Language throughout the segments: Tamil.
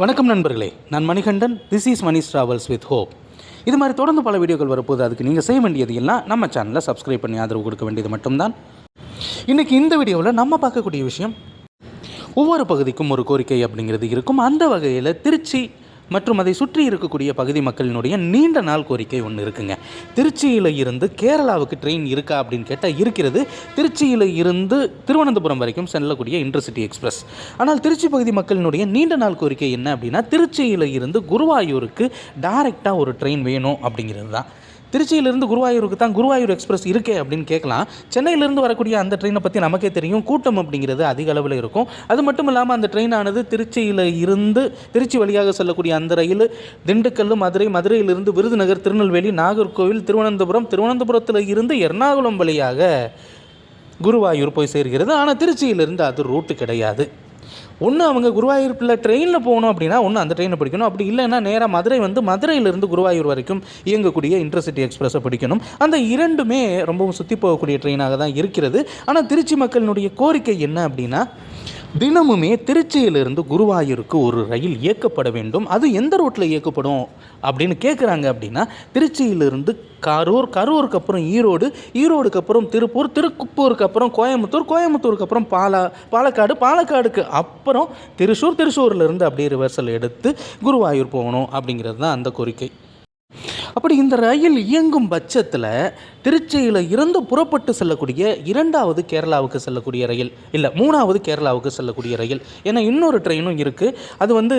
வணக்கம் நண்பர்களே. நான் Manikandan this is Manish travels with hope இது மாதிரி தொடர்ந்து பல வீடியோக்கள் வரப்போது அதுக்கு நீங்கள் செய்ய வேண்டியது எல்லாம் நம்ம சேனலில் சப்ஸ்கிரைப் பண்ணி ஆதரவு கொடுக்க வேண்டியது மட்டும்தான். இன்றைக்கி இந்த வீடியோவில் நம்ம பார்க்கக்கூடிய விஷயம் ஒவ்வொரு பகுதிக்கும் ஒரு கோரிக்கை அப்படிங்கிறது இருக்கும். அந்த வகையில் திருச்சி மற்றும் அதை சுற்றி இருக்கக்கூடிய பகுதி மக்களினுடைய நீண்ட நாள் கோரிக்கை ஒன்று இருக்குங்க. திருச்சியில் இருந்து கேரளாவுக்கு ட்ரெயின் இருக்கா அப்படின்னு கேட்டால் இருக்கிறது. திருச்சியில் இருந்து திருவனந்தபுரம் வரைக்கும் செல்லக்கூடிய இன்டர்சிட்டி எக்ஸ்பிரஸ் ஆனால் திருச்சி பகுதி மக்களினுடைய நீண்ட நாள் கோரிக்கை என்ன அப்படின்னா திருச்சியில் இருந்து குருவாயூருக்கு டைரெக்டாக ஒரு ட்ரெயின் வேணும் அப்படிங்கிறது தான் திருச்சியிலிருந்து குருவாயூருக்கு தான் குருவாயூர் எக்ஸ்பிரஸ் இருக்கே அப்படின்னு கேட்கலாம். சென்னையிலிருந்து வரக்கூடிய அந்த ட்ரெயினை பற்றி நமக்கே தெரியும். கூட்டம் அப்படிங்கிறது அதிக அளவில் இருக்கும். அது மட்டும் இல்லாமல் அந்த ட்ரெயினானது திருச்சியில் இருந்து திருச்சி வழியாக செல்லக்கூடிய அந்த ரயில் திண்டுக்கல் மதுரை மதுரையிலிருந்து விருதுநகர் திருநெல்வேலி நாகர்கோவில் திருவனந்தபுரம் திருவனந்தபுரத்தில் இருந்து எர்ணாகுளம் வழியாக குருவாயூர் போய் சேர்கிறது. ஆனால் திருச்சியிலிருந்து அது ரூட்டு கிடையாது. ஒன்று அவங்க குருவாயூரில் ட்ரெயினில் போகணும் அப்படின்னா ஒன்று அந்த ட்ரெயினை பிடிக்கணும். அப்படி இல்லைன்னா நேராக மதுரை வந்து மதுரையிலிருந்து குருவாயூர் வரைக்கும் இயங்கக்கூடிய இன்டர்சிட்டி எக்ஸ்பிரஸை பிடிக்கணும். அந்த இரண்டுமே ரொம்பவும் சுற்றி போகக்கூடிய ட்ரெயினாக தான் இருக்கிறது. ஆனால் திருச்சி மக்களினுடைய கோரிக்கை என்ன அப்படின்னா தினமுமே திருச்சியிலிருந்து குருவாயூருக்கு ஒரு ரயில் இயக்கப்பட வேண்டும். அது எந்த ரோட்டில் இயக்கப்படும் அப்படின்னு கேட்குறாங்க அப்படின்னா திருச்சியிலிருந்து கரூர் கரூருக்கு அப்புறம் ஈரோடு ஈரோடுக்கு அப்புறம் திருப்பூர் திருப்பூருக்கு அப்புறம் கோயம்புத்தூர் கோயம்புத்தூருக்கு அப்புறம் பாலா பாலக்காடு பாலக்காடுக்கு அப்புறம் திருச்சூர் திருச்சூர்லேருந்து அப்படியே ரிவர்சல் எடுத்து குருவாயூர் போகணும் அப்படிங்கிறது தான் அந்த கோரிக்கை. அப்படி இந்த ரயில் இயங்கும் பட்சத்தில் திருச்சியில் இருந்து புறப்பட்டு செல்லக்கூடிய இரண்டாவது கேரளாவுக்கு செல்லக்கூடிய ரயில். இல்லை மூணாவது கேரளாவுக்கு செல்லக்கூடிய ரயில். ஏன்னா இன்னொரு ட்ரெயினும் இருக்குது அது வந்து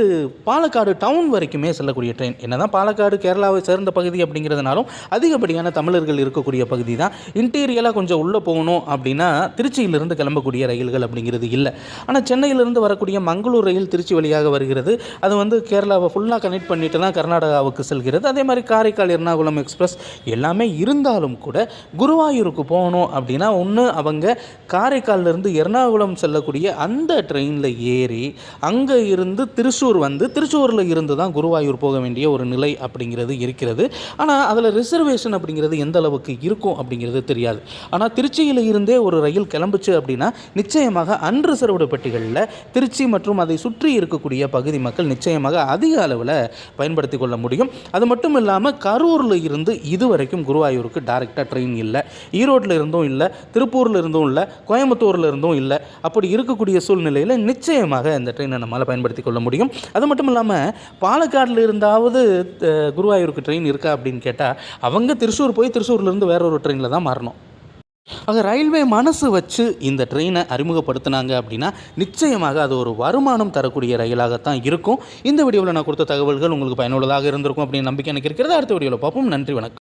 பாலக்காடு டவுன் வரைக்குமே செல்லக்கூடிய ட்ரெயின் என்ன தான் பாலக்காடு கேரளாவை சேர்ந்த பகுதி அப்படிங்கிறதுனாலும் அதிகப்படியான தமிழர்கள் இருக்கக்கூடிய பகுதி தான். இன்டீரியலாக கொஞ்சம் உள்ளே போகணும் அப்படின்னா திருச்சியிலிருந்து கிளம்பக்கூடிய ரயில்கள் அப்படிங்கிறது இல்லை. ஆனால் சென்னையிலிருந்து வரக்கூடிய மங்களூர் ரயில் திருச்சி வழியாக வருகிறது. அது வந்து கேரளாவை ஃபுல்லாக கனெக்ட் பண்ணிட்டு தான் கர்நாடகாவுக்கு செல்கிறது. அதே மாதிரி காரைக்கால் எர்ணாகுளம் எக்ஸ்பிரஸ் எல்லாமே இருந்தாலும் கூட குருவாயூருக்கு போகணும் அப்படின்னா ஒன்று அவங்க காரைக்கால்லேருந்து எர்ணாகுளம் செல்லக்கூடிய அந்த ட்ரெயினில் ஏறி அங்கே இருந்து திருச்சூர் வந்து திருச்சூரில் இருந்து தான் குருவாயூர் போக வேண்டிய ஒரு நிலை அப்படிங்கிறது இருக்கிறது. ஆனால் அதில் ரிசர்வேஷன் அப்படிங்கிறது எந்த அளவுக்கு இருக்கும் அப்படிங்கிறது தெரியாது. ஆனால் திருச்சியில் இருந்தே ஒரு ரயில் கிளம்புச்சு அப்படின்னா நிச்சயமாக அன்ரிசர்வ்டு பெட்டிகளில் திருச்சி மற்றும் அதை சுற்றி இருக்கக்கூடிய பகுதி மக்கள் நிச்சயமாக அதிக அளவில் பயன்படுத்தி கொள்ள முடியும். அது மட்டும் இல்லாமல் கரூரில் இருந்து இதுவரைக்கும் குருவாயூருக்கு டைரெக்டாக ட்ரெயின் இல்லை. ஈரோட்டில் இருந்தும் இல்லை திருப்பூரில் இருந்தும் இல்லை கோயம்புத்தூரில் இருந்தும் இல்லை. அப்படி இருக்கக்கூடிய சூழ்நிலையில் நிச்சயமாக இந்த ட்ரெயினை நம்மளால் பயன்படுத்தி கொள்ள முடியும். அது மட்டும் இல்லாமல் பாலக்காடில் இருந்தாவது குருவாயூருக்கு ட்ரெயின் இருக்கா அப்படின்னு கேட்டால் அவங்க திருச்சூர் போய் திருச்சூர்லேருந்து வேற ஒரு ட்ரெயினில் தான் மாறணும். ஆக ரயில்வே மனசு வச்சு இந்த ட்ரெயினை அறிமுகப்படுத்தினாங்க அப்படின்னா நிச்சயமாக அது ஒரு வருமானம் தரக்கூடிய ரயிலாகத்தான் இருக்கும். இந்த வீடியோவில் நான் கொடுத்த தகவல்கள் உங்களுக்கு பயனுள்ளதாக இருந்திருக்கும் அப்படின்னு நம்பிக்கை எனக்கு இருக்கிறது. அடுத்த வீடியோவில் பார்ப்போம். நன்றி வணக்கம்.